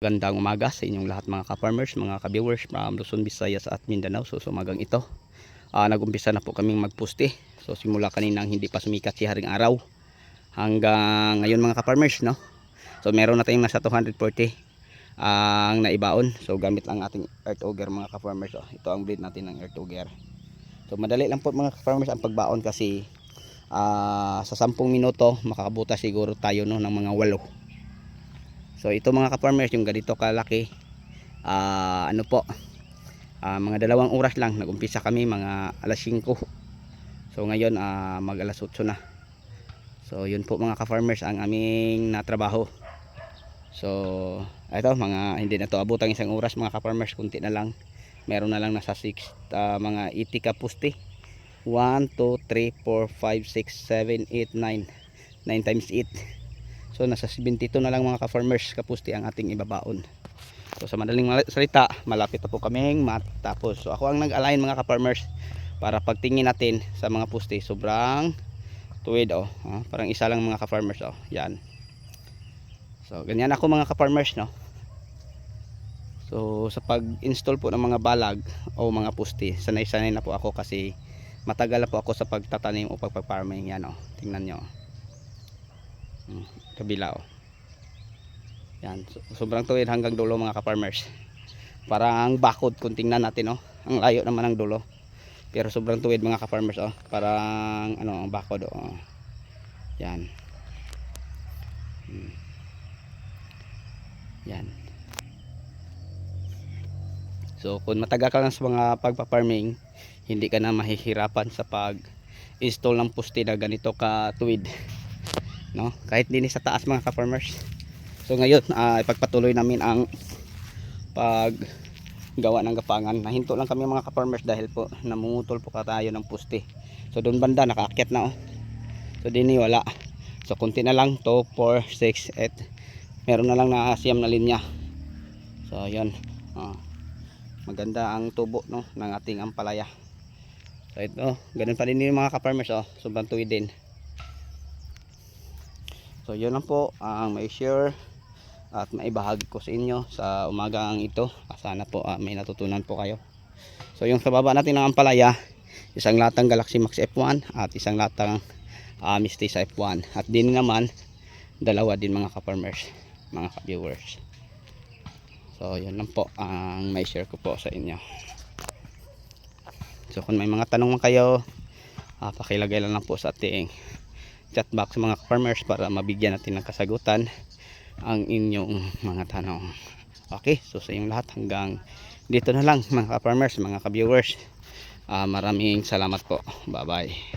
Gandang umaga sa inyong lahat mga ka-farmers, mga ka-viewers from Luzon, Visayas at Mindanao. So, sumagang ito, ah, nag-umpisa na po kaming magpuste. So, simula kaninang hindi pa sumikat si Haring Araw hanggang ngayon mga ka-farmers, no? So, meron na tayong nasa 240 ang naibaon. So, gamit lang ating earth auger mga ka-farmers. Oh. Ito ang breed natin ng earth auger. So, madali lang po mga ka-farmers ang pagbaon kasi ah, sa 10 minuto makakabuta siguro tayo no, ng mga 8 So ito mga ka-farmers yung ganito kalaki ah, ano po ah, mga dalawang oras lang nagumpisa kami mga alas 5 so ngayon ah, mag alas 8 na. So yun po mga ka-farmers ang aming natrabaho. So ito mga hindi na to abutang isang oras mga ka-farmers kunti na lang. Meron na lang nasa 6 ah, mga 80 kapusti 1, 2, 3, 4, 5, 6, 7, 8, 9 9 times 8 So nasa 72 na lang mga ka-farmers kapusti ang ating ibabaon. So sa madaling salita, malapit na po kaming matapos. So ako ang nag-align mga ka-farmers para pagtingin natin sa mga pusti sobrang tuwid oh. Ah, parang isa lang mga ka-farmers oh. Yan. So ganyan ako mga ka-farmers no. So sa pag-install po ng mga balag o mga pusti, sanay-sanay na po ako kasi matagal na po ako sa pagtatanim o pagpag-farming yan oh. Tingnan nyo. Hmm, kabila oh. Yan, so- sobrang tuwid hanggang dulo mga ka-farmers. Parang bakod kung tingnan natin oh. Ang layo naman ng dulo. Pero sobrang tuwid mga ka-farmers oh. Parang ano, ang bakod oh. Yan. Hmm. Yan. So kung matagal ka lang sa mga pagpa-farming, hindi ka na mahihirapan sa pag-install ng poste na ganito ka tuwid no? Kahit din sa taas mga ka-farmers. So ngayon ah, ipagpatuloy namin ang pag gawa ng gapangan. Nahinto lang kami mga ka-farmers dahil po namumutol po ka tayo ng puste. So doon banda nakaakyat na oh. So din wala. So kunti na lang 2, 4, 6, 8 meron na lang na na linya. So yun. Oh. maganda ang tubo no ng ating ampalaya. So ito ganun pa din yung mga ka-farmers oh. Sobrang tuwid din So yun lang po ang may share at maibahagi ko sa inyo sa umagang ito. Ah, Sana po ah, may natutunan po kayo. So yung sa baba natin ng ampalaya, isang latang Galaxy Max F1 at isang latang uh, Misty sa F1. At din naman, dalawa din mga ka-farmers, mga ka-viewers. So yun lang po ang may share ko po sa inyo. So kung may mga tanong man kayo, ah, pakilagay lang, lang po sa ating chat box mga farmers para mabigyan natin ng kasagutan ang inyong mga tanong. Okay, so sa inyong lahat hanggang dito na lang mga farmers, mga ka-viewers. Ah, maraming salamat po. Bye-bye.